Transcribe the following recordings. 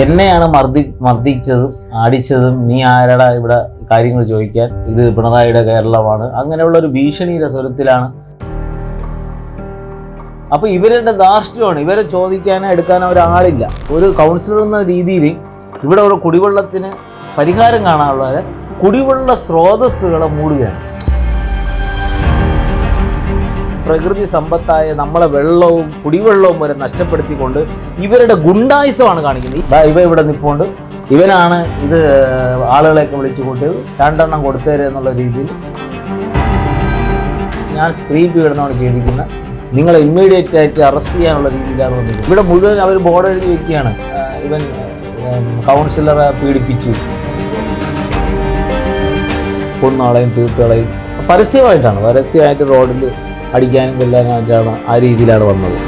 എന്നെയാണ് മർദ്ദി മർദ്ദിച്ചതും അടിച്ചതും നീ ആരടാ ഇവിടെ കാര്യങ്ങൾ ചോദിക്കാൻ? ഇത് പിണറായിയുടെ കേരളമാണ്. അങ്ങനെയുള്ള ഒരു ഭീഷണിയുടെ സ്വരത്തിലാണ് അപ്പൊ ഇവരുടെ ധാർഷ്ട്യമാണ്? ഇവരെ ചോദിക്കാനോ എടുക്കാനോ ഒരാളില്ല. ഒരു കൗൺസിലർ എന്ന രീതിയിൽ ഇവിടെ ഒരു കുടിവെള്ളത്തിന് പരിഹാരം കാണാനുള്ളവരെ കുടിവെള്ള സ്രോതസ്സുകളെ മൂടുകയാണ്. പ്രകൃതി സമ്പത്തായ നമ്മളെ വെള്ളവും കുടിവെള്ളവും വരെ നഷ്ടപ്പെടുത്തിക്കൊണ്ട് ഇവരുടെ ഗുണ്ടായുസമാണ് കാണിക്കുന്നത്. ഇവ ഇവിടെ നിൽപ്പുണ്ട് ഇവനാണ് ഇത് ആളുകളെയൊക്കെ വിളിച്ചു കൂട്ടിയത് രണ്ടെണ്ണം കൊടുത്തേരെ എന്നുള്ള രീതിയിൽ ഞാൻ സ്ത്രീ പീഡനമാണ് ചെയ്തിരിക്കുന്നത്. നിങ്ങളെ ഇമ്മീഡിയറ്റ് ആയിട്ട് അറസ്റ്റ് ചെയ്യാനുള്ള രീതിയിലാണ് വന്നത്. ഇവിടെ മുഴുവൻ അവർ ബോർഡ് എഴുതി വെക്കുകയാണ്. ഇവൻ കൗൺസിലറെ പീഡിപ്പിച്ചു. കൊന്നാളെയും തീർത്തുകളെയും പരസ്യമായിട്ടാണ് പരസ്യമായിട്ട് റോഡിൽ അടിക്കാനും കൊല്ലാനായിട്ടാണ് ആ രീതിയിലാണ് വന്നത്.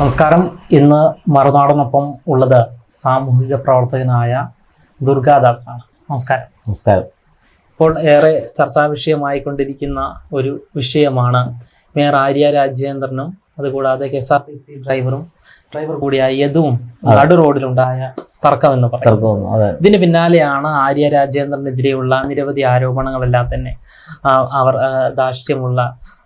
നമസ്കാരം. ഇന്ന് മറുനാടനൊപ്പം ഉള്ളത് സാമൂഹിക പ്രവർത്തകനായ ദുർഗാദാസാണ് നമസ്കാരം. നമസ്കാരം. ഇപ്പോൾ ഏറെ ചർച്ചാ വിഷയമായിക്കൊണ്ടിരിക്കുന്ന ഒരു വിഷയമാണ് മേയർ ആര്യ രാജേന്ദ്രനും അതുകൂടാതെ K S R T C ഡ്രൈവറും ഡ്രൈവർ കൂടിയായ യദുവും നടു റോഡിലുണ്ടായ തർക്കം എന്ന് പറയുന്നത് ഇതിന് പിന്നാലെയാണ് ആര്യ രാജേന്ദ്രനെതിരെയുള്ള നിരവധി ആരോപണങ്ങളെല്ലാം തന്നെ അവർ ആ, ധാർഷ്ട്യമുള്ള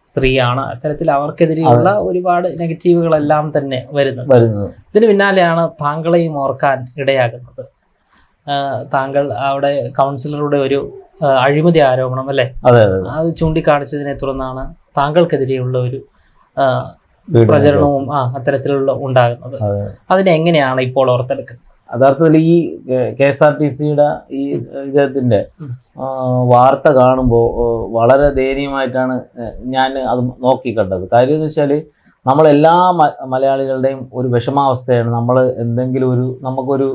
സ്ത്രീയാണ്. അത്തരത്തിൽ അവർക്കെതിരെയുള്ള ഒരുപാട് നെഗറ്റീവുകളെല്ലാം തന്നെ വരുന്നത് ഇതിന് പിന്നാലെയാണ് താങ്കളെയും ഓർക്കാൻ ഇടയാകുന്നത്. താങ്കൾ അവിടെ കൗൺസിലറുടെ ഒരു അഴിമതി ആരോപണം അല്ലെ? അതെ ചൂണ്ടിക്കാണിച്ചതിനെ തുടർന്നാണ് താങ്കൾക്കെതിരെയുള്ള ഒരു പ്രചരണവും ആ അത്തരത്തിലുള്ള ഉണ്ടാകുന്നത്. അതിനെങ്ങനെയാണ് ഇപ്പോൾ ഓർത്തെടുക്കുന്നത്? യഥാർത്ഥത്തിൽ ഈ കെ എസ് ആർ ടി സിയുടെ ഈ ഇദ്ദേഹത്തിന്റെ വാർത്ത കാണുമ്പോൾ വളരെ ദയനീയമായിട്ടാണ് ഞാൻ അത് നോക്കി കണ്ടത് കാര്യം എന്ന് വെച്ചാൽ നമ്മളെല്ലാ മലയാളികളുടെയും ഒരു വിഷമാവസ്ഥയാണ്. നമ്മൾ എന്തെങ്കിലും ഒരു നമുക്കൊരു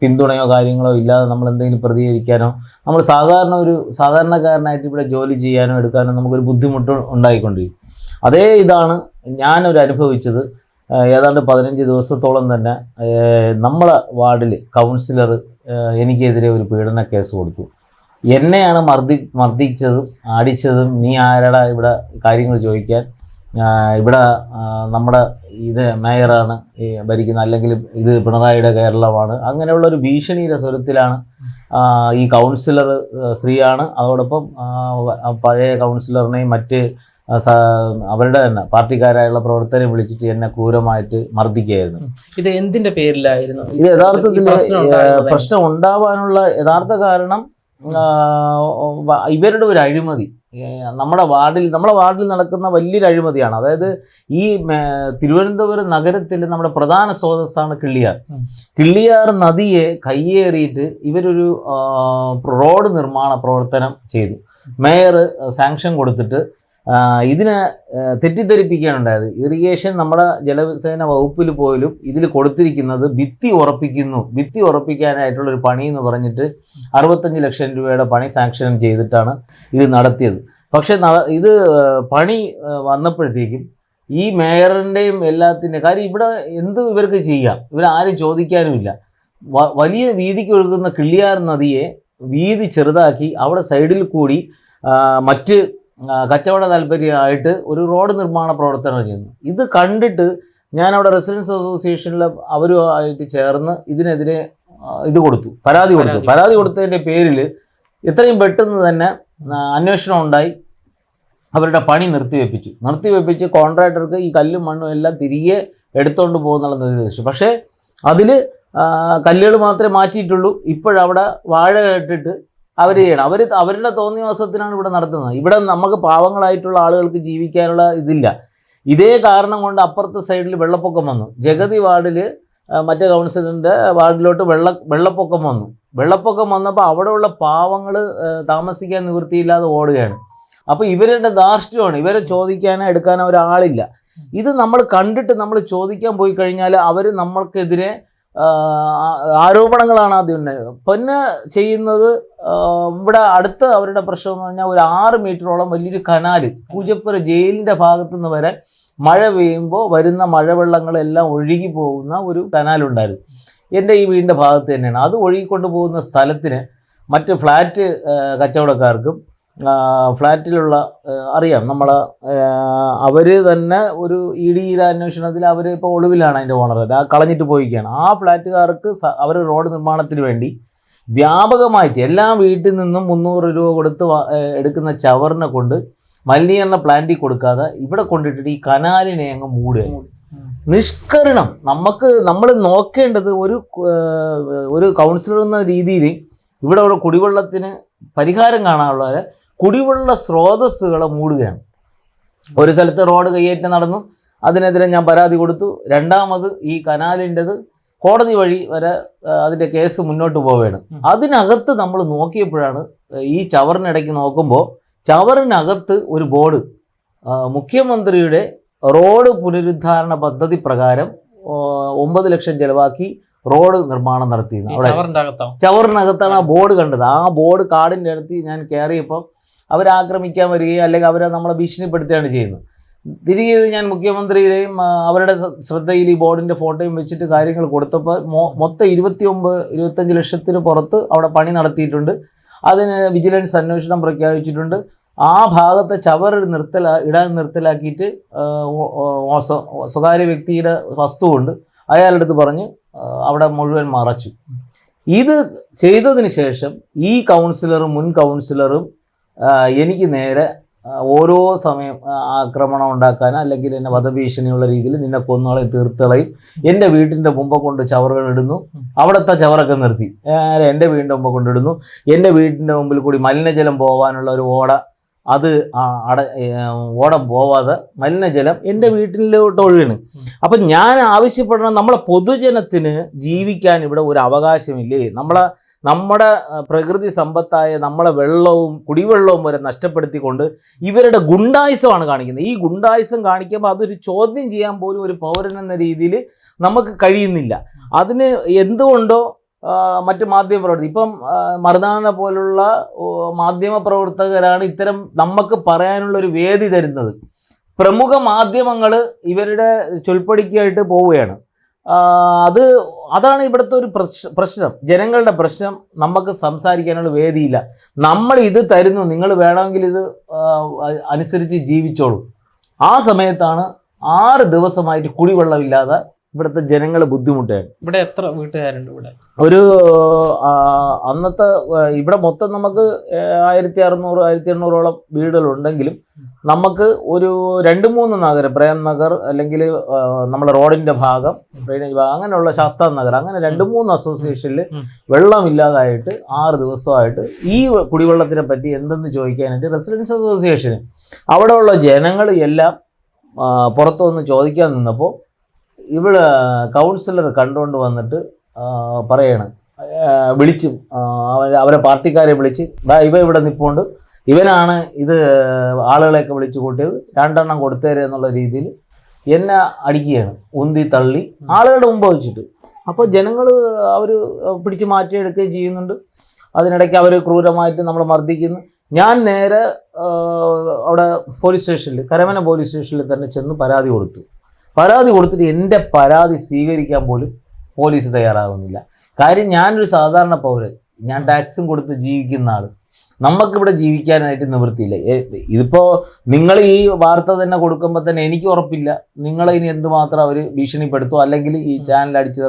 പിന്തുണയോ കാര്യങ്ങളോ ഇല്ലാതെ നമ്മൾ എന്തെങ്കിലും പ്രതികരിക്കാനോ നമ്മൾ സാധാരണ ഒരു സാധാരണക്കാരനായിട്ട് ഇവിടെ ജോലി ചെയ്യാനോ എടുക്കാനോ നമുക്കൊരു ബുദ്ധിമുട്ട് ഉണ്ടായിക്കൊണ്ടിരിക്കും. അതേ ഇതാണ് ഞാനൊരു അനുഭവിച്ചത് ഏതാണ്ട് പതിനഞ്ച് ദിവസത്തോളം തന്നെ നമ്മളെ വാർഡിൽ കൗൺസിലർ എനിക്കെതിരെ ഒരു പീഡന കേസ് കൊടുത്തു. എന്നെയാണ് മർദ്ദി മർദ്ദിച്ചതും അടിച്ചതും നീ ആരടാ ഇവിടെ കാര്യങ്ങൾ ചോദിക്കാൻ? ഇവിടെ നമ്മുടെ ഇത് മേയറാണ് ഈ അല്ലെങ്കിൽ ഇത് പിണറായിയുടെ കേരളമാണ്. അങ്ങനെയുള്ള ഒരു ഭീഷണിയുടെ സ്വരത്തിലാണ് ഈ കൗൺസിലർ സ്ത്രീയാണ്. അതോടൊപ്പം പഴയ കൗൺസിലറിനെയും മറ്റ് അവരുടെ തന്നെ പാർട്ടിക്കാരായുള്ള പ്രവർത്തകരെ വിളിച്ചിട്ട് എന്നെ ക്രൂരമായിട്ട് മർദ്ദിക്കുകയായിരുന്നു. ഇത് എന്തിന്റെ പേരിലായിരുന്നു? ഇത് യഥാർത്ഥത്തിൽ പ്രശ്നം ഉണ്ടാവാനുള്ള യഥാർത്ഥ കാരണം ഇവരുടെ ഒരു അഴിമതി. നമ്മുടെ വാർഡിൽ നമ്മുടെ വാർഡിൽ നടക്കുന്ന വലിയൊരു അഴിമതിയാണ്. അതായത് ഈ തിരുവനന്തപുരം നഗരത്തിൽ നമ്മുടെ പ്രധാന സ്രോതസ്സാണ് കിള്ളിയാർ. കിള്ളിയാർ നദിയെ കയ്യേറിയിട്ട് ഇവരൊരു റോഡ് നിർമ്മാണ പ്രവർത്തനം ചെയ്തു. മേയർ സാങ്ഷൻ കൊടുത്തിട്ട് ഇതിനെ തെറ്റിദ്ധരിപ്പിക്കുകയാണ് ഉണ്ടായത് ഇറിഗേഷൻ നമ്മുടെ ജലസേന വകുപ്പിൽ പോലും ഇതിൽ കൊടുത്തിരിക്കുന്നത് ഭിത്തി ഉറപ്പിക്കുന്നു. ഭിത്തി ഉറപ്പിക്കാനായിട്ടുള്ള ഒരു പണി എന്ന് പറഞ്ഞിട്ട് അറുപത്തഞ്ച് ലക്ഷം രൂപയുടെ പണി സാങ്ഷൻ ചെയ്തിട്ടാണ് ഇത് നടത്തിയത്. പക്ഷെ ഇത് പണി വന്നപ്പോഴത്തേക്കും ഈ മേയറിന്റെയും എല്ലാത്തിന്റെ കാര്യം ഇവിടെ എന്ത് ഇവർക്ക് ചെയ്യാം? ഇവരാരും ചോദിക്കാനുമില്ല. വലിയ വീതിക്ക് ഒഴുകുന്ന കിള്ളിയാർ നദിയെ വീതി ചെറുതാക്കി അവിടെ സൈഡിൽ കൂടി മറ്റ് കച്ചവട താല്പര്യമായിട്ട് ഒരു റോഡ് നിർമ്മാണ പ്രവർത്തനം ചെയ്യുന്നു. ഇത് കണ്ടിട്ട് ഞാൻ അവിടെ റെസിഡൻസ് അസോസിയേഷനിൽ അവരുമായിട്ട് ചേർന്ന് ഇതിനെതിരെ ഇത് കൊടുത്തു. പരാതി കൊടുത്തു. പരാതി. പരാതി കൊടുത്തതിന്റെ പേരിൽ ഇത്രയും പെട്ടെന്ന് തന്നെ അന്വേഷണം ഉണ്ടായി. അവരുടെ പണി നിർത്തിവെപ്പിച്ചു. നിർത്തിവെപ്പിച്ച് കോൺട്രാക്ടർക്ക് ഈ കല്ലും മണ്ണും എല്ലാം തിരികെ എടുത്തുകൊണ്ട് പോകുന്നുള്ള നിർദ്ദേശിച്ചു പക്ഷേ അതിൽ കല്ലുകൾ മാത്രമേ മാറ്റിയിട്ടുള്ളൂ. ഇപ്പോഴവിടെ വാഴ കേട്ടിട്ട് അവർ ചെയ്യണം. അവർ അവരുടെ തോന്നിവാസത്തിനാണ് ഇവിടെ നടത്തുന്നത്. ഇവിടെ നമുക്ക് പാവങ്ങളായിട്ടുള്ള ആളുകൾക്ക് ജീവിക്കാനുള്ള ഇതില്ല. ഇതേ കാരണം കൊണ്ട് അപ്പുറത്തെ സൈഡിൽ വെള്ളപ്പൊക്കം വന്നു. ജഗതി വാർഡിൽ മറ്റേ കൗൺസിലറിന്റെ വാർഡിലോട്ട് വെള്ള വെള്ളപ്പൊക്കം വന്നു. വെള്ളപ്പൊക്കം വന്നപ്പോൾ അവിടെയുള്ള പാവങ്ങൾ താമസിക്കാൻ നിവൃത്തിയില്ലാതെ ഓടുകയാണ്. അപ്പോൾ ഇവരുടെ ധാർഷ്ട്യമാണ്. ഇവരെ ചോദിക്കാനോ എടുക്കാനോ ഒരാളില്ല. ഇത് നമ്മൾ കണ്ടിട്ട് നമ്മൾ ചോദിക്കാൻ പോയി കഴിഞ്ഞാൽ അവർ നമ്മൾക്കെതിരെ ആരോപണങ്ങളാണ് ആദ്യം ഉണ്ടായത്. പിന്നെ ചെയ്യുന്നത് ഇവിടെ അടുത്ത അവരുടെ പ്രശ്നം എന്ന് പറഞ്ഞാൽ ഒരു ആറ് മീറ്ററോളം വലിയൊരു കനാല് പൂജപ്പുര ജയിലിന്റെ ഭാഗത്തു നിന്ന് വരെ മഴ പെയ്യുമ്പോൾ വരുന്ന മഴവെള്ളങ്ങളെല്ലാം ഒഴുകി പോകുന്ന ഒരു കനാലുണ്ടായിരുന്നു. എന്റെ ഈ വീടിന്റെ ഭാഗത്ത് തന്നെയാണ്. അത് ഒഴുകിക്കൊണ്ട് പോകുന്ന സ്ഥലത്തിന് മറ്റ് ഫ്ലാറ്റ് കച്ചവടക്കാർക്കും ഫ്ലാറ്റിലുള്ള അറിയാം. നമ്മൾ അവർ തന്നെ ഒരു ഇ ഡിയുടെ അന്വേഷണത്തിൽ അവർ ഇപ്പോൾ ഒളിവിലാണ് അതിന്റെ ഓണർ. ആ കളഞ്ഞിട്ട് പോയിക്കുകയാണ് ആ ഫ്ലാറ്റുകാർക്ക് അവർ റോഡ് നിർമ്മാണത്തിന് വേണ്ടി വ്യാപകമായിട്ട് എല്ലാ വീട്ടിൽ നിന്നും മുന്നൂറ് രൂപ കൊടുത്ത് എടുക്കുന്ന ചവറിനെ കൊണ്ട് മലിനീകരണ പ്ലാന്റിൽ കൊടുക്കാതെ ഇവിടെ കൊണ്ടിട്ടിട്ട് ഈ കനാലിനെ അങ്ങ് മൂടുക. നിഷ്കരണം. നമുക്ക് നമ്മൾ നോക്കേണ്ടത് ഒരു ഒരു കൗൺസിലർ എന്ന രീതിയിൽ ഇവിടെ കുടിവെള്ളത്തിന് പരിഹാരം കാണാനുള്ളവരെ കുടിവെള്ള സ്രോതസ്സുകളെ മൂടുകയാണ്. ഒരു സ്ഥലത്ത് റോഡ് കയ്യേറ്റം നടന്നു അതിനെതിരെ ഞാൻ പരാതി കൊടുത്തു. രണ്ടാമത് ഈ കനാലിന്റെത് കോടതി വഴി വരെ അതിന്റെ കേസ് മുന്നോട്ട് പോവുകയാണ്. അതിനകത്ത് നമ്മൾ നോക്കിയപ്പോഴാണ് ഈ ചവറിനിടയ്ക്ക് നോക്കുമ്പോൾ ചവറിനകത്ത് ഒരു ബോർഡ് മുഖ്യമന്ത്രിയുടെ റോഡ് പുനരുദ്ധാരണ പദ്ധതി പ്രകാരം ഒമ്പത് ലക്ഷം ചെലവാക്കി റോഡ് നിർമ്മാണം നടത്തിയിരുന്നു. അവിടെ ചവറിനകത്താണ് ആ ബോർഡ് കണ്ടത്. ആ ബോർഡ് കാടിന്റെ അടുത്ത് ഞാൻ കയറിയപ്പോൾ അവരെ ആക്രമിക്കാൻ വരികയും അല്ലെങ്കിൽ അവരെ നമ്മളെ ഭീഷണിപ്പെടുത്തുകയാണ് ചെയ്യുന്നത്. തിരികെ ഞാൻ മുഖ്യമന്ത്രിയുടെയും അവരുടെ ശ്രദ്ധയിൽ ഈ ബോർഡിന്റെ ഫോട്ടോയും വെച്ചിട്ട് കാര്യങ്ങൾ കൊടുത്തപ്പോൾ മൊ- മൊത്തം ഇരുപത്തി ഒമ്പത് ഇരുപത്തഞ്ച് ലക്ഷത്തിന് പുറത്ത് അവിടെ പണി നടത്തിയിട്ടുണ്ട്. അതിന് വിജിലൻസ് അന്വേഷണം പ്രഖ്യാപിച്ചിട്ടുണ്ട്. ആ ഭാഗത്തെ ചവർ നിർത്തല ഇടാൻ നിർത്തലാക്കിയിട്ട് സ്വകാര്യ വ്യക്തിയുടെ വസ്തുവുണ്ട്. അയാളുടെ അടുത്ത് പറഞ്ഞ് അവിടെ മുഴുവൻ മറച്ചു. ഇത് ചെയ്തതിന് ശേഷം ഈ കൗൺസിലറും മുൻ കൗൺസിലറും എനിക്ക് നേരെ ഓരോ സമയം ആക്രമണം ഉണ്ടാക്കാൻ അല്ലെങ്കിൽ എന്നെ വധഭീഷണിയുള്ള രീതിയിൽ നിന്നെ കൊന്നുകളെ തീർത്തളയും എന്റെ വീട്ടിന്റെ മുമ്പ് കൊണ്ട് ചവറുകൾ ഇടുന്നു. അവിടുത്തെ ചവറൊക്കെ നിർത്തി. എന്റെ വീടിന്റെ മുമ്പ് കൊണ്ടിടുന്നു എന്റെ വീടിന്റെ മുമ്പിൽ കൂടി മലിനജലം പോകാനുള്ള ഒരു ഓട. അത് അട ഓടം പോവാതെ മലിനജലം എന്റെ വീട്ടിലോട്ട് ഒഴുകണ്. അപ്പം ഞാൻ ആവശ്യപ്പെടണം. നമ്മളെ പൊതുജനത്തിന് ജീവിക്കാൻ ഇവിടെ ഒരു അവകാശമില്ലേ? നമ്മളെ നമ്മുടെ പ്രകൃതി സമ്പത്തായ നമ്മളെ വെള്ളവും കുടിവെള്ളവും വരെ നഷ്ടപ്പെടുത്തിക്കൊണ്ട് ഇവരുടെ ഗുണ്ടായുസമാണ് കാണിക്കുന്നത്. ഈ ഗുണ്ടായുസം കാണിക്കുമ്പോൾ അതൊരു ചോദ്യം ചെയ്യാൻ പോലും ഒരു പൗരൻ എന്ന രീതിയിൽ നമുക്ക് കഴിയുന്നില്ല. അതിന് എന്തുകൊണ്ടോ മറ്റ് മാധ്യമ പ്രവർത്തകർ ഇപ്പം മറുനാടനെ പോലുള്ള മാധ്യമ പ്രവർത്തകരാണ് ഇത്തരം നമുക്ക് പറയാനുള്ള ഒരു വേദി തരുന്നത്. പ്രമുഖ മാധ്യമങ്ങൾ ഇവരുടെ ചൊൽപ്പടിക്കായിട്ട് പോവുകയാണ്. അത് അതാണ് ഇവിടുത്തെ ഒരു പ്രശ്നം. ജനങ്ങളുടെ പ്രശ്നം നമുക്ക് സംസാരിക്കാനുള്ള വേദിയില്ല. നമ്മൾ ഇത് തരുന്നു നിങ്ങൾ വേണമെങ്കിൽ ഇത് അനുസരിച്ച് ജീവിച്ചോളൂ. ആ സമയത്താണ് ആറ് ദിവസമായിട്ട് കുടിവെള്ളമില്ലാതെ ഇവിടുത്തെ ജനങ്ങൾ ബുദ്ധിമുട്ടുകയാണ് ഇവിടെ എത്ര വീട്ടുകാരുണ്ട് ഇവിടെ? ഒരു അന്നത്തെ ഇവിടെ മൊത്തം നമുക്ക് ആയിരത്തി അറുന്നൂറ് ആയിരത്തി എണ്ണൂറോളം വീടുകളുണ്ടെങ്കിലും നമുക്ക് ഒരു രണ്ട് മൂന്ന് നഗരം പ്രേം നഗർ അല്ലെങ്കിൽ നമ്മുടെ റോഡിന്റെ ഭാഗം ഡ്രെയിനേജ് ഭാഗം അങ്ങനെയുള്ള ശാസ്ത്ര നഗർ അങ്ങനെ രണ്ട് മൂന്ന് അസോസിയേഷനിൽ. വെള്ളമില്ലാതായിട്ട് ആറ് ദിവസമായിട്ട് ഈ കുടിവെള്ളത്തിനെ പറ്റി എന്തെന്ന് ചോദിക്കാനായിട്ട് റെസിഡൻസ് അസോസിയേഷന്. അവിടെയുള്ള ജനങ്ങൾ എല്ലാം പുറത്തുനിന്ന് ചോദിക്കാൻ നിന്നപ്പോൾ ഇവിടെ കൗൺസിലർ കണ്ടുകൊണ്ട് വന്നിട്ട് പറയണം. ആ, അവരെ- പാർട്ടിക്കാരെ വിളിച്ച് ഇവ ഇവിടെ നിൽപ്പുണ്ട് ഇവനാണ് ഇത് ആളുകളെയൊക്കെ വിളിച്ചു കൂട്ടിയത്. രണ്ടെണ്ണം കൊടുത്തേരെ എന്നുള്ള രീതിയിൽ എന്നെ അടിക്കുകയാണ്. ഉന്തി തള്ളി ആളുകളുടെ മുമ്പ് വെച്ചിട്ട്. അപ്പോൾ ജനങ്ങൾ അവർ പിടിച്ച് മാറ്റിയെടുക്കുകയും ചെയ്യുന്നുണ്ട്. അതിനിടയ്ക്ക് അവർ ക്രൂരമായിട്ട് നമ്മൾ മർദ്ദിക്കുന്നു. ഞാൻ നേരെ അവിടെ പോലീസ് സ്റ്റേഷനിൽ കരമന പോലീസ് സ്റ്റേഷനിൽ തന്നെ ചെന്ന് പരാതി കൊടുത്തു. പരാതി കൊടുത്തിട്ട് എന്റെ പരാതി സ്വീകരിക്കാൻ പോലും പോലീസ് തയ്യാറാകുന്നില്ല. കാര്യം ഞാനൊരു സാധാരണ പൗരൻ. ഞാൻ ടാക്സും കൊടുത്ത് ജീവിക്കുന്ന ആൾ നമുക്കിവിടെ ജീവിക്കാനായിട്ട് നിവൃത്തിയില്ല. ഇതിപ്പോൾ നിങ്ങൾ ഈ വാർത്ത തന്നെ കൊടുക്കുമ്പോൾ തന്നെ എനിക്ക് ഉറപ്പില്ല. നിങ്ങളെ ഇനി എന്തുമാത്രം അവർ ഭീഷണിപ്പെടുത്തുമോ അല്ലെങ്കിൽ ഈ ചാനൽ അടിച്ചു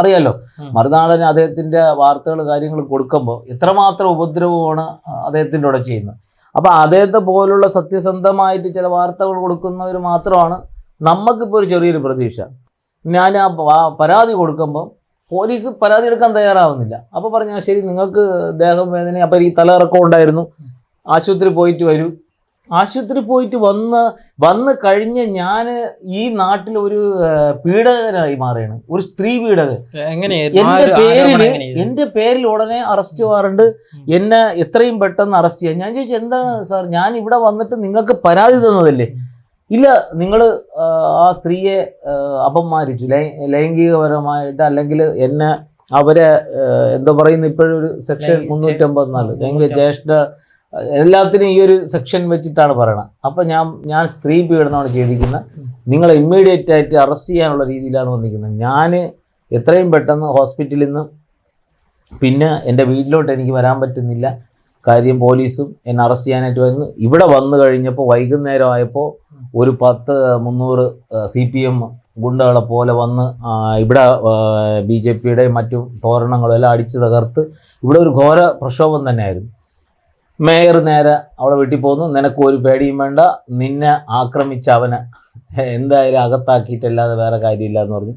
അറിയാലോ. മറുനാടൻ അദ്ദേഹത്തിന്റെ വാർത്തകൾ കാര്യങ്ങൾ കൊടുക്കുമ്പോൾ എത്രമാത്രം ഉപദ്രവമാണ് അദ്ദേഹത്തിന്റെ കൂടെ ചെയ്യുന്നത്? അപ്പോൾ അദ്ദേഹത്തെ പോലുള്ള സത്യസന്ധമായിട്ട് ചില വാർത്തകൾ കൊടുക്കുന്നവർ മാത്രമാണ് നമുക്കിപ്പോൾ ഒരു ചെറിയൊരു പ്രതീക്ഷ. ഞാൻ ആ പരാതി കൊടുക്കുമ്പോൾ പോലീസ് പരാതി എടുക്കാൻ തയ്യാറാവുന്നില്ല. അപ്പോൾ പറഞ്ഞു ശരി നിങ്ങൾക്ക് ദേഹം വേദന അപ്പം ഈ തലയിറക്കം ഉണ്ടായിരുന്നു. ആശുപത്രി പോയിട്ട് വരൂ. ആശുപത്രി പോയിട്ട് വന്ന് വന്ന് കഴിഞ്ഞ് ഞാൻ ഈ നാട്ടിൽ ഒരു പീഡകനായി മാറുകയാണ്. ഒരു സ്ത്രീ പീഡകൻ. എന്റെ പേരിൽ എന്റെ പേരിൽ ഉടനെ അറസ്റ്റ് വാറണ്ട്. എന്നെ എത്രയും പെട്ടെന്ന് അറസ്റ്റ് ചെയ്യാൻ. ഞാൻ ചോദിച്ചു എന്താണ് സാർ? ഞാൻ ഇവിടെ വന്നിട്ട് നിങ്ങൾക്ക് പരാതി തന്നതല്ലേ? ഇല്ല നിങ്ങൾ ആ സ്ത്രീയെ അപമാനിച്ചു. ലൈംഗികപരമായിട്ട് അല്ലെങ്കിൽ എന്നെ അവരെ എന്താ പറയുന്ന ഇപ്പോഴൊരു സെക്ഷൻ മുന്നൂറ്റി മുന്നൂറ്റമ്പത്തിനാല് ലൈംഗിക ജ്യേഷ്ഠ എല്ലാത്തിനും ഈ ഒരു സെക്ഷൻ വെച്ചിട്ടാണ് പറയണത്. അപ്പം ഞാൻ ഞാൻ സ്ത്രീ പീഡനമാണ് ചെയ്തിരിക്കുന്നത് നിങ്ങളെ ഇമ്മീഡിയറ്റ് ആയിട്ട് അറസ്റ്റ് ചെയ്യാനുള്ള രീതിയിലാണ് വന്നിരിക്കുന്നത്. ഞാൻ എത്രയും പെട്ടെന്ന് ഹോസ്പിറ്റലിൽ നിന്ന് പിന്നെ എന്റെ വീട്ടിലോട്ട് എനിക്ക് വരാൻ പറ്റുന്നില്ല. കാര്യം പോലീസും എന്നെ അറസ്റ്റ് ചെയ്യാനായിട്ട് വരുന്നു ഇവിടെ വന്നു കഴിഞ്ഞപ്പോൾ വൈകുന്നേരം ആയപ്പോൾ ഒരു പത്ത് മുന്നൂറ് സി പി എം ഗുണ്ടകളെ പോലെ വന്ന് ഇവിടെ ബി ജെ പിയുടെ മറ്റു തോരണങ്ങളും അടിച്ചു അടിച്ച് തകർത്ത് ഇവിടെ ഒരു ഘോര പ്രക്ഷോഭം തന്നെയായിരുന്നു. മേയർ നേരെ അവിടെ വീട്ടിൽ പോകുന്നു നിനക്ക് ഒരു പേടിയും വേണ്ട. നിന്നെ ആക്രമിച്ച അവനെ എന്തായാലും അകത്താക്കിയിട്ടല്ലാതെ വേറെ കാര്യമില്ല എന്ന് പറഞ്ഞു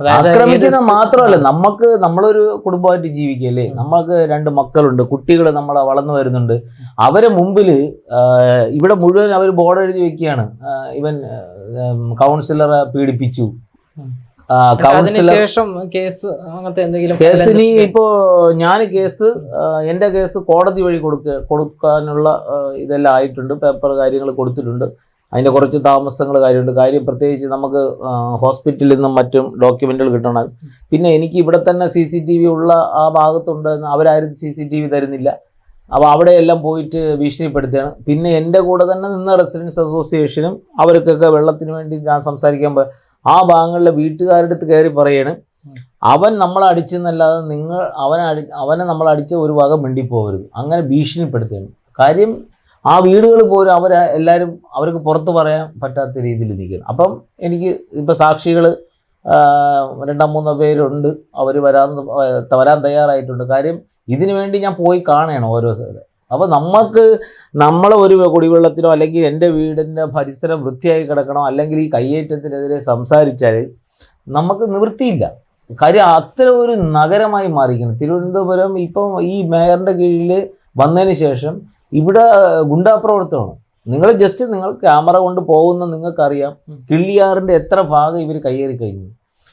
ആക്രമിക്കുന്ന മാത്രമല്ല നമുക്ക് നമ്മളൊരു കുടുംബമായിട്ട് ജീവിക്കല്ലേ. നമ്മൾക്ക് രണ്ട് മക്കളുണ്ട് കുട്ടികൾ നമ്മളെ വളർന്നു വരുന്നുണ്ട്. അവരെ മുമ്പിൽ ഇവിടെ മുഴുവൻ അവർ ബോർഡ് എഴുതി വെക്കുകയാണ്. ഇവൻ കൗൺസിലറെ പീഡിപ്പിച്ചു. ആ, കേസ് അങ്ങനത്തെ എന്തെങ്കിലും കേസിന് ഇപ്പോ ഞാൻ കേസ് എന്റെ കേസ് കോടതി വഴി കൊടുക്ക കൊടുക്കാനുള്ള ഇതെല്ലാം ആയിട്ടുണ്ട് പേപ്പർ കാര്യങ്ങൾ കൊടുത്തിട്ടുണ്ട്. അതിന്റെ കുറച്ച് താമസങ്ങൾ കാര്യമുണ്ട്. കാര്യം പ്രത്യേകിച്ച് നമുക്ക് ഹോസ്പിറ്റലിൽ നിന്നും മറ്റും ഡോക്യുമെന്റുകൾ കിട്ടണം. പിന്നെ എനിക്ക് ഇവിടെ തന്നെ സി സി ടി വി ഉള്ള ആ ഭാഗത്തുണ്ട് അവരാരും സി സി ടി വി തരുന്നില്ല. അപ്പോൾ അവിടെയെല്ലാം പോയിട്ട് ഭീഷണിപ്പെടുത്തുകയാണ്. പിന്നെ എന്റെ കൂടെ തന്നെ നിന്ന റെസിഡൻസ് അസോസിയേഷനും അവർക്കൊക്കെ വെള്ളത്തിന് വേണ്ടി ഞാൻ സംസാരിക്കാൻ ആ ഭാഗങ്ങളിലെ വീട്ടുകാരുടെ അടുത്ത് കയറി പറയാണ് അവൻ നമ്മളെ അടിച്ചെന്നല്ലാതെ നിങ്ങൾ അവനെ അടി അവനെ നമ്മൾ അടിച്ച ഒരു ഭാഗം മിണ്ടിപ്പോകരുത് അങ്ങനെ ഭീഷണിപ്പെടുത്തുകയാണ്. കാര്യം ആ വീടുകൾ പോലും അവർ എല്ലാവരും അവർക്ക് പുറത്ത് പറയാൻ പറ്റാത്ത രീതിയിൽ നിൽക്കുകയാണ് അപ്പം എനിക്ക് ഇപ്പം സാക്ഷികൾ രണ്ടാം മൂന്നോ പേരുണ്ട്. അവർ വരാൻ വരാൻ തയ്യാറായിട്ടുണ്ട്. കാര്യം ഇതിനു വേണ്ടി ഞാൻ പോയി കാണണം ഓരോ സ്ഥലം അപ്പോൾ നമുക്ക് നമ്മളെ ഒരു കുടിവെള്ളത്തിനോ അല്ലെങ്കിൽ എന്റെ വീടിന്റെ പരിസരം വൃത്തിയായി കിടക്കണോ അല്ലെങ്കിൽ ഈ കയ്യേറ്റത്തിനെതിരെ സംസാരിച്ചാൽ നമുക്ക് നിവൃത്തിയില്ല. കാര്യം അത്തരം ഒരു നഗരമായി മാറിയിരിക്കുന്നു. തിരുവനന്തപുരം ഇപ്പം ഈ മേയറിന്റെ കീഴിൽ വന്നതിന് ശേഷം ഇവിടെ ഗുണ്ടാപ്രവർത്തനമാണ്. നിങ്ങൾ ജസ്റ്റ് നിങ്ങൾ ക്യാമറ കൊണ്ട് പോകുന്ന നിങ്ങൾക്കറിയാം. കിള്ളിയാറിന്റെ എത്ര ഭാഗം ഇവർ കയ്യേറി കഴിഞ്ഞു.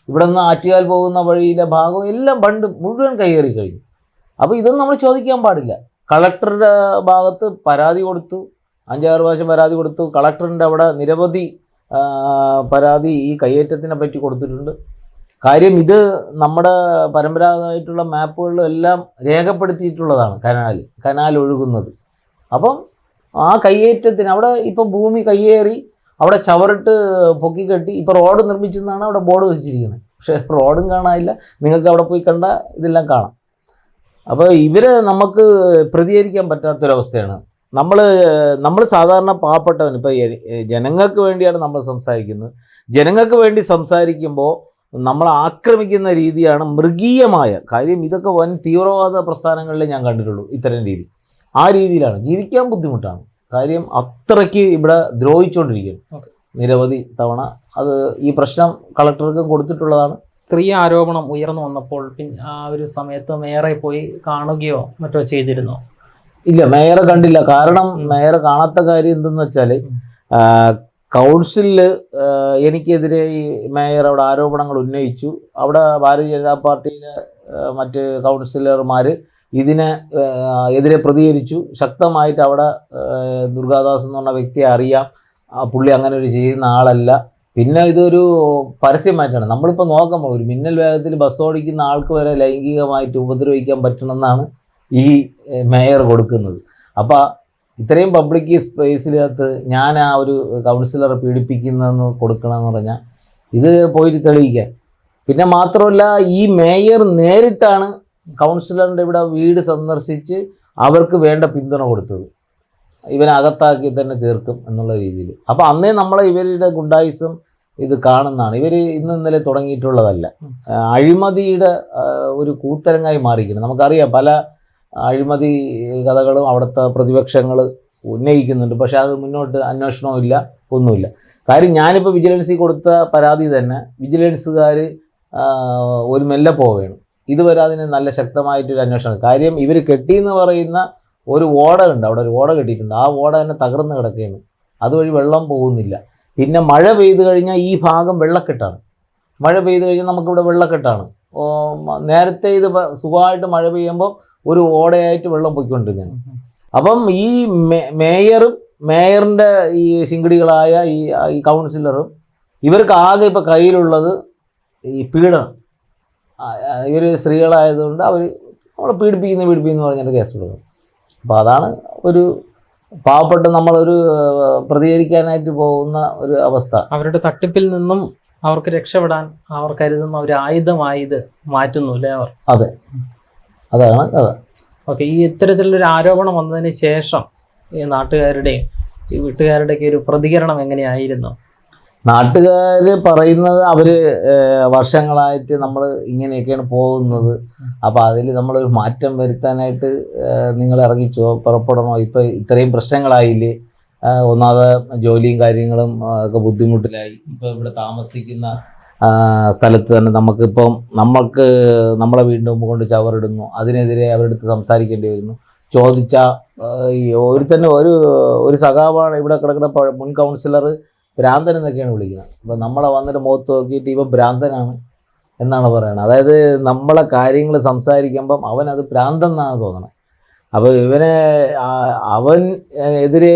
ഇവിടെ നിന്ന് ആറ്റുകാൽ പോകുന്ന വഴിയിലെ ഭാഗം എല്ലാം പണ്ട് മുഴുവൻ കയ്യേറി കഴിഞ്ഞു. അപ്പോൾ ഇതൊന്നും നമ്മൾ ചോദിക്കാൻ പാടില്ല. കളക്ടറുടെ ഭാഗത്ത് പരാതി കൊടുത്തു. അഞ്ചാറ് പ്രാവശ്യം പരാതി കൊടുത്തു. കളക്ടറിന്റെ അവിടെ നിരവധി പരാതി ഈ കയ്യേറ്റത്തിനെ പറ്റി കൊടുത്തിട്ടുണ്ട്. കാര്യം ഇത് നമ്മുടെ പരമ്പരാഗതമായിട്ടുള്ള മാപ്പുകളിലും എല്ലാം രേഖപ്പെടുത്തിയിട്ടുള്ളതാണ് കനാൽ കനാൽ ഒഴുകുന്നത്. അപ്പം ആ കയ്യേറ്റത്തിന് അവിടെ ഇപ്പം ഭൂമി കയ്യേറി അവിടെ ചവറിട്ട് പൊക്കി കെട്ടി ഇപ്പോൾ റോഡ് നിർമ്മിച്ചെന്നാണ് അവിടെ ബോർഡ് വെച്ചിരിക്കുന്നത്. പക്ഷേ റോഡും കാണാനില്ല. നിങ്ങൾക്ക് അവിടെ പോയി കണ്ട ഇതെല്ലാം കാണാം. അപ്പോൾ ഇവരെ നമുക്ക് പ്രതികരിക്കാൻ പറ്റാത്തൊരവസ്ഥയാണ്. നമ്മൾ നമ്മൾ സാധാരണ പാവപ്പെട്ടവൻ ഇപ്പോൾ ജനങ്ങൾക്ക് വേണ്ടിയാണ് നമ്മൾ സംസാരിക്കുന്നത്. ജനങ്ങൾക്ക് വേണ്ടി സംസാരിക്കുമ്പോൾ നമ്മൾ ആക്രമിക്കുന്ന രീതിയാണ് മൃഗീയമായ കാര്യം ഇതൊക്കെ വൻ തീവ്രവാദ പ്രസ്ഥാനങ്ങളിലേ ഞാൻ കണ്ടിട്ടുള്ളൂ ഇത്തരം രീതി. ആ രീതിയിലാണ്. ജീവിക്കാൻ ബുദ്ധിമുട്ടാണ്. കാര്യം അത്രയ്ക്ക് ഇവിടെ ദ്രോഹിച്ചുകൊണ്ടിരിക്കുന്നു നിരവധി തവണ അത് ഈ പ്രശ്നം കളക്ടർക്ക് കൊടുത്തിട്ടുള്ളതാണ്. സ്ത്രീ ആരോപണം ഉയർന്നു വന്നപ്പോൾ പിന്നെ ആ ഒരു സമയത്ത് മേയറെ പോയി കാണുകയോ മറ്റോ ചെയ്തിരുന്നോ? ഇല്ല മേയറെ കണ്ടില്ല. കാരണം. മേയറെ കാണാത്ത കാര്യം എന്തെന്ന് വെച്ചാൽ കൗൺസിലിൽ കൗൺസിലിൽ എനിക്കെതിരെ ഈ മേയർ അവിടെ ആരോപണങ്ങൾ ഉന്നയിച്ചു. അവിടെ ഭാരതീയ ജനതാ പാർട്ടിയിലെ മറ്റ് കൗൺസിലർമാർ ഇതിനെ എതിരെ പ്രതികരിച്ചു. ശക്തമായിട്ട് അവിടെ ദുർഗാദാസ് എന്ന് പറഞ്ഞ വ്യക്തിയെ അറിയാം. പുള്ളി അങ്ങനെ ഒരു ചെയ്യുന്ന ആളല്ല. പിന്നെ ഇതൊരു പരസ്യമായിട്ടാണ്. നമ്മളിപ്പോൾ നോക്കുമ്പോൾ ഒരു മിന്നൽ വേഗത്തിൽ ബസ് ഓടിക്കുന്ന ആൾക്ക് വരെ ലൈംഗികമായിട്ട് ഉപദ്രവിക്കാൻ പറ്റണമെന്നാണ് ഈ മേയർ കൊടുക്കുന്നത്. അപ്പോൾ ഇത്രയും പബ്ലിക് സ്പേസിനകത്ത് ഞാൻ ആ ഒരു കൗൺസിലറെ പീഡിപ്പിക്കുന്നതെന്ന് കൊടുക്കണമെന്ന് പറഞ്ഞാൽ ഇത് പോയിട്ട് തെളിയിക്കാൻ പിന്നെ മാത്രമല്ല ഈ മേയർ നേരിട്ടാണ് കൗൺസിലറിന്റെ ഇവിടെ വീട് സന്ദർശിച്ച് അവർക്ക് വേണ്ട പിന്തുണ കൊടുത്തത്. ഇവനെ അകത്താക്കി തന്നെ തീർക്കും എന്നുള്ള രീതിയിൽ. അപ്പോൾ അന്നേ നമ്മളെ ഇവരുടെ ഗുണ്ടായിസം ഇത് കാണുന്നതാണ്. ഇവർ ഇന്ന് ഇന്നലെ തുടങ്ങിയിട്ടുള്ളതല്ല. അഴിമതിയുടെ ഒരു കൂത്തരങ്ങായി മാറിയിരിക്കുന്നു. നമുക്കറിയാം പല അഴിമതി കഥകളും അവിടുത്തെ പ്രതിപക്ഷങ്ങൾ ഉന്നയിക്കുന്നുണ്ട്. പക്ഷേ അത് മുന്നോട്ട് അന്വേഷണവും ഇല്ല ഒന്നുമില്ല. കാര്യം ഞാനിപ്പോൾ വിജിലൻസിൽ കൊടുത്ത പരാതി തന്നെ വിജിലൻസുകാർ ഒരു മെല്ലെ പോവുകയാണ്. ഇതുവരെ അതിന് നല്ല ശക്തമായിട്ടൊരു അന്വേഷണം. കാര്യം ഇവർ കെട്ടിയെന്ന് പറയുന്ന ഒരു ഓട ഉണ്ട്. അവിടെ ഒരു ഓട കെട്ടിയിട്ടുണ്ട്. ആ ഓട തന്നെ തകർന്ന് കിടക്കുകയാണ്. അതുവഴി വെള്ളം പോകുന്നില്ല. പിന്നെ മഴ പെയ്തു കഴിഞ്ഞാൽ ഈ ഭാഗം വെള്ളക്കെട്ടാണ്. മഴ പെയ്തു കഴിഞ്ഞാൽ നമുക്കിവിടെ വെള്ളക്കെട്ടാണ്. നേരത്തെ ഇത് സുഖമായിട്ട് മഴ പെയ്യുമ്പോൾ ഒരു ഓടയായിട്ട് വെള്ളം പൊയ്ക്കൊണ്ടിരുന്നു അപ്പം ഈ മേയറും മേയറിന്റെ ഈ ശിങ്കിടികളായ ഈ കൗൺസിലറും ഇവർക്ക് ആകെ ഇപ്പോൾ കയ്യിലുള്ളത് ഈ പീഡനം. ഇവർ സ്ത്രീകളായതുകൊണ്ട് അവർ നമ്മളെ പീഡിപ്പിക്കുന്ന പീഡിപ്പിക്കുന്നു പറഞ്ഞിട്ട് കേസ് കൊടുക്കും. അപ്പോൾ അതാണ് ഒരു പാവപ്പെട്ട് നമ്മളൊരു പ്രതികരിക്കാനായിട്ട് പോകുന്ന ഒരു അവസ്ഥ. അവരുടെ തട്ടിപ്പിൽ നിന്നും അവർക്ക് രക്ഷപ്പെടാൻ അവർ കരുതുന്ന ഒരു ആയുധമായി ഇത് മാറ്റുന്നു അല്ലേ അവർ? അതെ. അതാണ് അതെ ഓക്കെ ഈ ഇത്തരത്തിലൊരു ആരോപണം വന്നതിന് ശേഷം ഈ നാട്ടുകാരുടെയും ഈ വീട്ടുകാരുടെയൊക്കെ ഒരു പ്രതികരണം എങ്ങനെയായിരുന്നു? നാട്ടുകാർ പറയുന്നത് അവർ വർഷങ്ങളായിട്ട് നമ്മൾ ഇങ്ങനെയൊക്കെയാണ് പോകുന്നത്. അപ്പോൾ അതിൽ നമ്മളൊരു മാറ്റം വരുത്താനായിട്ട് നിങ്ങൾ ഇറങ്ങിച്ചോ പുറപ്പെടണോ? ഇപ്പം ഇത്രയും പ്രശ്നങ്ങളായില്ലേ? ഒന്നാമത് ജോലിയും കാര്യങ്ങളും ഒക്കെ ബുദ്ധിമുട്ടിലായി. ഇപ്പോൾ ഇവിടെ താമസിക്കുന്ന സ്ഥലത്ത് തന്നെ നമുക്കിപ്പം നമ്മൾക്ക് നമ്മളെ വീണ്ടും കൊണ്ട് ചവറിടുന്നു. അതിനെതിരെ അവരുടെ അടുത്ത് സംസാരിക്കേണ്ടി വരുന്നു. ചോദിച്ച ഒരു തന്നെ ഒരു ഒരു സഖാവാണ് ഇവിടെ കിടക്കുന്ന മുൻ കൗൺസിലർ ഭ്രാന്തൻ എന്നൊക്കെയാണ് വിളിക്കുന്നത്. അപ്പം നമ്മളെ വന്നിട്ട് മുഖത്ത് നോക്കിയിട്ട് ഇവ ഭ്രാന്തനാണ് എന്നാണ് പറയുന്നത് അതായത് നമ്മളെ കാര്യങ്ങൾ സംസാരിക്കുമ്പം അവൻ അത് ഭ്രാന്തൻ എന്നാണ് തോന്നണം അപ്പോൾ ഇവനെ അവൻ എതിരെ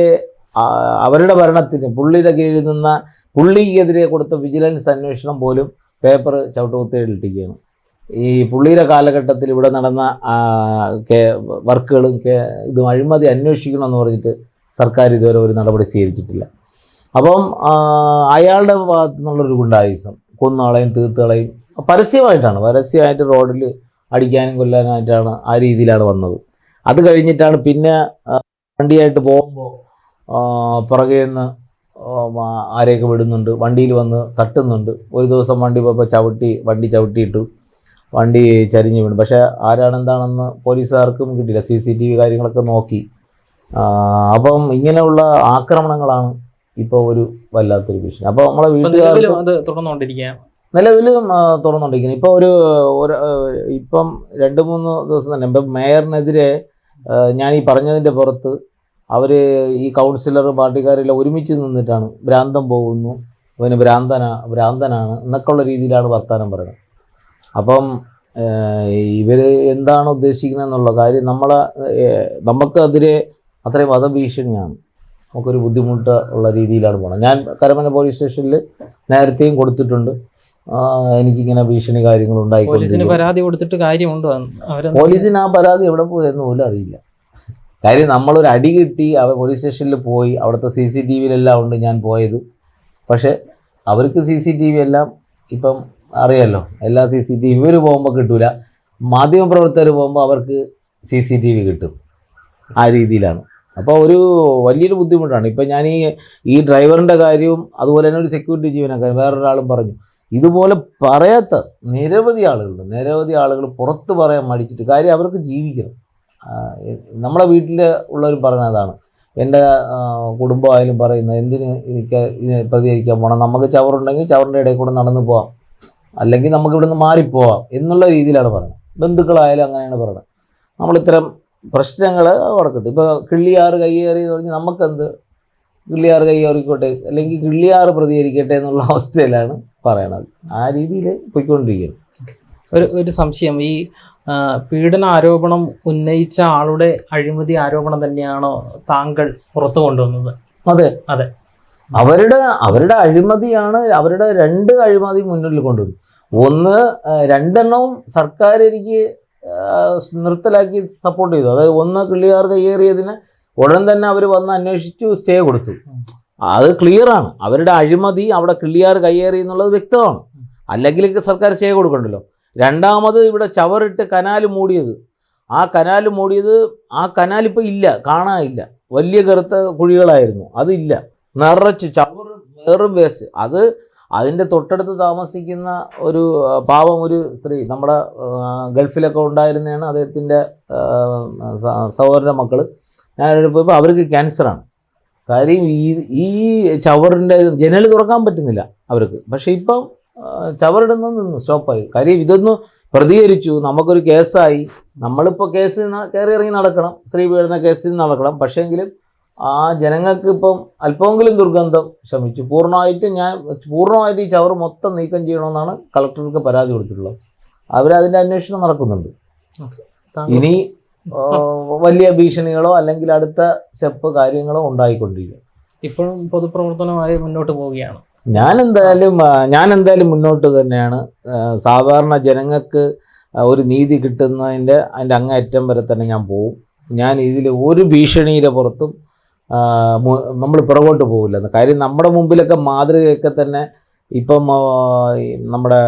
അവരുടെ ഭരണത്തിന് പുള്ളിയുടെ കീഴിൽ നിന്ന പുള്ളിക്കെതിരെ കൊടുത്ത വിജിലൻസ് അന്വേഷണം പോലും പേപ്പർ ചവിട്ടുകുത്തിയിട്ടിരിക്കുകയാണ് ഈ പുള്ളിയുടെ കാലഘട്ടത്തിൽ ഇവിടെ നടന്ന വർക്കുകളും ഇതും അഴിമതി അന്വേഷിക്കണമെന്ന് പറഞ്ഞിട്ട് സർക്കാർ ഇതുവരെ ഒരു നടപടി സ്വീകരിച്ചിട്ടില്ല. അപ്പം അയാളുടെ ഭാഗത്തു നിന്നുള്ളൊരു ഗുണ്ടായുസം കൊന്നാളെയും തീർത്തുകളെയും പരസ്യമായിട്ടാണ്. പരസ്യമായിട്ട് റോഡിൽ അടിക്കാനും കൊല്ലാനായിട്ടാണ് ആ രീതിയിലാണ് വന്നത്. അത് കഴിഞ്ഞിട്ടാണ് പിന്നെ വണ്ടിയായിട്ട് പോകുമ്പോൾ പുറകെ നിന്ന് ആരെയൊക്കെ വിടുന്നുണ്ട് വണ്ടിയിൽ വന്ന് തട്ടുന്നുണ്ട്. ഒരു ദിവസം വണ്ടി പോയപ്പോൾ ചവിട്ടി വണ്ടി ചവിട്ടിയിട്ടു വണ്ടി ചരിഞ്ഞ് വീണു. പക്ഷേ ആരാണ് എന്താണെന്ന് പോലീസുകാർക്കും കിട്ടിയില്ല. സി സി ടി വി കാര്യങ്ങളൊക്കെ നോക്കി. അപ്പം ഇങ്ങനെയുള്ള ആക്രമണങ്ങളാണ് ഇപ്പോൾ ഒരു വല്ലാത്തൊരു ഭീഷണി. അപ്പോൾ നമ്മളെ നിലവിലും അത് തുടർന്നുകൊണ്ടിരിക്കുക നിലവിലും തുറന്നുകൊണ്ടിരിക്കുന്നു ഇപ്പോൾ ഒരു ഇപ്പം രണ്ട് മൂന്ന് ദിവസം തന്നെ ഇപ്പം മേയറിനെതിരെ ഞാൻ ഈ പറഞ്ഞതിന്റെ പുറത്ത് അവർ ഈ കൗൺസിലർ പാർട്ടിക്കാരെല്ലാം ഒരുമിച്ച് നിന്നിട്ടാണ് ഭ്രാന്തം പോകുന്നു. ഇവന് ഭ്രാന്തനാ ഭ്രാന്തനാണ് എന്നൊക്കെയുള്ള രീതിയിലാണ് വർത്തമാനം പറയുന്നത്. അപ്പം ഇവർ എന്താണ് ഉദ്ദേശിക്കുന്നത് എന്നുള്ള കാര്യം നമ്മളെ നമുക്കെതിരെ അത്രയും വധഭീഷണിയാണ്. നമുക്കൊരു ബുദ്ധിമുട്ട് ഉള്ള രീതിയിലാണ് പോകുന്നത് ഞാൻ കരമന പോലീസ് സ്റ്റേഷനിൽ നേരത്തെയും കൊടുത്തിട്ടുണ്ട്. എനിക്കിങ്ങനെ ഭീഷണി കാര്യങ്ങൾ പോലീസിന് ഉണ്ടായിക്കൊണ്ടിരിക്കും പരാതി കൊടുത്തിട്ട് കാര്യമുണ്ടോ? പോലീസിന് ആ പരാതി എവിടെ പോയെന്ന് പോലും അറിയില്ല. കാര്യം നമ്മളൊരു അടി കിട്ടി അവ പോലീസ് സ്റ്റേഷനിൽ പോയി. അവിടുത്തെ സി സി ടി വിയിലെല്ലാം ഉണ്ട് ഞാൻ പോയത്. പക്ഷേ അവർക്ക് സി സി ടി വി എല്ലാം ഇപ്പം അറിയാമല്ലോ എല്ലാ സി സി ടി വി ഇവർ പോകുമ്പോൾ കിട്ടൂല. മാധ്യമപ്രവർത്തകർ പോകുമ്പോൾ അവർക്ക് സി സി ടി വി കിട്ടും. ആ രീതിയിലാണ്. അപ്പോൾ ഒരു വലിയൊരു ബുദ്ധിമുട്ടാണ്. ഇപ്പം ഞാൻ ഈ ഈ ഡ്രൈവറിന്റെ കാര്യവും അതുപോലെ തന്നെ ഒരു സെക്യൂരിറ്റി ജീവനക്കാരൻ വേറൊരാളും പറഞ്ഞു. ഇതുപോലെ പറയാത്ത നിരവധി ആളുകളുണ്ട്. നിരവധി ആളുകൾ പുറത്ത് പറയാൻ മടിച്ചിട്ട് കാര്യം അവർക്ക് ജീവിക്കണം. നമ്മളെ വീട്ടിൽ ഉള്ളവരും പറഞ്ഞതാണ് എന്റെ കുടുംബമായാലും പറയുന്നത് എന്തിന് എനിക്ക് പ്രതികരിക്കാൻ പോകണം നമുക്ക് ചവറുണ്ടെങ്കിൽ ചവറിന്റെ ഇടയിൽ കൂടെ നടന്നു പോവാം. അല്ലെങ്കിൽ നമുക്ക് ഇവിടുന്ന് മാറിപ്പോവാം എന്നുള്ള രീതിയിലാണ് പറയുന്നത്. ബന്ധുക്കളായാലും അങ്ങനെയാണ് പറയുന്നത്. നമ്മളിത്തരം പ്രശ്നങ്ങൾ കൊടുക്കട്ടെ ഇപ്പോൾ കിള്ളിയാറ് കയ്യേറി എന്ന് പറഞ്ഞാൽ നമുക്കെന്ത്? കിള്ളിയാറ് കയ്യേറിക്കോട്ടെ അല്ലെങ്കിൽ കിള്ളിയാറ് പ്രതികരിക്കട്ടെ എന്നുള്ള അവസ്ഥയിലാണ് പറയണത്. ആ രീതിയിൽ പോയിക്കൊണ്ടിരിക്കുന്നു. ഒരു ഒരു സംശയം. ഈ പീഡന ആരോപണം ഉന്നയിച്ച ആളുടെ അഴിമതി ആരോപണം തന്നെയാണോ താങ്കൾ പുറത്തു കൊണ്ടുവന്നത്? അതെ. അതെ. അവരുടെ അവരുടെ അഴിമതിയാണ് അവരുടെ രണ്ട് അഴിമതി മുന്നിൽ കൊണ്ടുവന്നു ഒന്ന് രണ്ടെണ്ണവും സർക്കാർ എനിക്ക് നിർത്തലാക്കി സപ്പോർട്ട് ചെയ്തു. അതായത് ഒന്ന് കിള്ളിയാർ കയ്യേറിയതിന് ഉടൻ തന്നെ അവർ വന്ന് അന്വേഷിച്ചു സ്റ്റേ കൊടുത്തു. അത് ക്ലിയറാണ് അവരുടെ അഴിമതി അവിടെ കിള്ളിയാർ കയ്യേറി എന്നുള്ളത് വ്യക്തമാണ്. അല്ലെങ്കിൽ സർക്കാർ സ്റ്റേ കൊടുക്കണ്ടല്ലോ. രണ്ടാമത് ഇവിടെ ചവറിട്ട് കനാൽ മൂടിയത്. ആ കനാൽ മൂടിയത് ആ കനാൽ ഇപ്പോൾ ഇല്ല കാണാനില്ല. വലിയ കറുത്ത കുഴികളായിരുന്നു. അതില്ല നിറച്ച് ചവറ് വേറും വേസ്റ്റ് അത് അതിന്റെ തൊട്ടടുത്ത് താമസിക്കുന്ന ഒരു പാവം ഒരു സ്ത്രീ നമ്മുടെ ഗൾഫിലൊക്കെ ഉണ്ടായിരുന്നതാണ് അദ്ദേഹത്തിന്റെ സഹോദരന്റെ മക്കൾ ഞാൻ പോയപ്പോൾ അവർക്ക് ക്യാൻസറാണ്. കാര്യം ഈ ഈ ചവറിന്റെ ജനൽ തുറക്കാൻ പറ്റുന്നില്ല അവർക്ക്. പക്ഷേ ഇപ്പം ചവറിടുന്നത് നിന്നു സ്റ്റോപ്പായി. കാര്യം ഇതൊന്നും പ്രതികരിച്ചു നമുക്കൊരു കേസായി. നമ്മളിപ്പോൾ കേസ് കയറി ഇറങ്ങി നടക്കണം. സ്ത്രീ പീഡന കേസിൽ നടക്കണം. പക്ഷേങ്കിലും ആ ജനങ്ങൾക്ക് ഇപ്പം അല്പമെങ്കിലും ദുർഗന്ധം ശമിച്ചു. പൂർണമായിട്ട് ഞാൻ പൂർണമായിട്ട് ഈ ചവർ മൊത്തം നീക്കം ചെയ്യണമെന്നാണ് കളക്ടർക്ക് പരാതി കൊടുത്തിട്ടുള്ളത്. അവരതിന്റെ അന്വേഷണം നടക്കുന്നുണ്ട്. ഇനി വലിയ ഭീഷണികളോ അല്ലെങ്കിൽ അടുത്ത സ്റ്റെപ്പ് കാര്യങ്ങളോ ഉണ്ടായിക്കൊണ്ടിരിക്കും. ഇപ്പോഴും പൊതുപ്രവർത്തനമായി മുന്നോട്ട് പോവുകയാണ്. ഞാൻ എന്തായാലും ഞാൻ എന്തായാലും മുന്നോട്ട് തന്നെയാണ്. സാധാരണ ജനങ്ങൾക്ക് ഒരു നീതി കിട്ടുന്നതിന്റെ അതിന്റെ അങ്ങേയറ്റം വരെ തന്നെ ഞാൻ പോവും. ഞാൻ ഇതിൽ ഒരു ഭീഷണിയുടെ പുറത്തും നമ്മൾ പുറകോട്ട് പോകില്ല കാര്യം നമ്മുടെ മുമ്പിലൊക്കെ മാതൃകയൊക്കെ തന്നെ ഇപ്പം നമ്മുടെ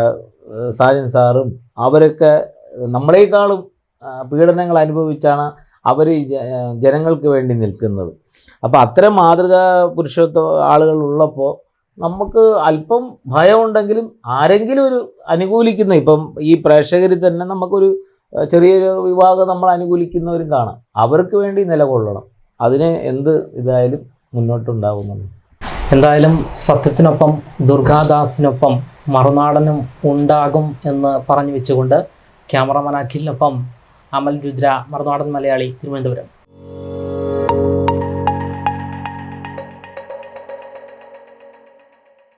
സാജൻ സാറും അവരൊക്കെ നമ്മളെക്കാളും പീഡനങ്ങൾ അനുഭവിച്ചാണ് അവർ ജനങ്ങൾക്ക് വേണ്ടി നിൽക്കുന്നത്. അപ്പോൾ അത്തരം മാതൃകാ പുരുഷത്വ ആളുകൾ ഉള്ളപ്പോൾ നമുക്ക് അല്പം ഭയമുണ്ടെങ്കിലും ആരെങ്കിലും ഒരു അനുകൂലിക്കുന്ന ഇപ്പം ഈ പ്രേക്ഷകരിൽ തന്നെ നമുക്കൊരു ചെറിയൊരു വിഭാഗം നമ്മൾ അനുകൂലിക്കുന്നവരും കാണാം. അവർക്ക് വേണ്ടി നിലകൊള്ളണം. അതിന് എന്ത് ഇതായാലും മുന്നോട്ടുണ്ടാവുന്നുണ്ട് എന്തായാലും സത്യത്തിനൊപ്പം ദുർഗാദാസിനൊപ്പം മറുനാടനും ഉണ്ടാകും എന്ന് പറഞ്ഞു വെച്ചുകൊണ്ട് ക്യാമറമാൻ അഖിലിനൊപ്പം അമൽ രുദ്ര മറുനാടൻ മലയാളി തിരുവനന്തപുരം.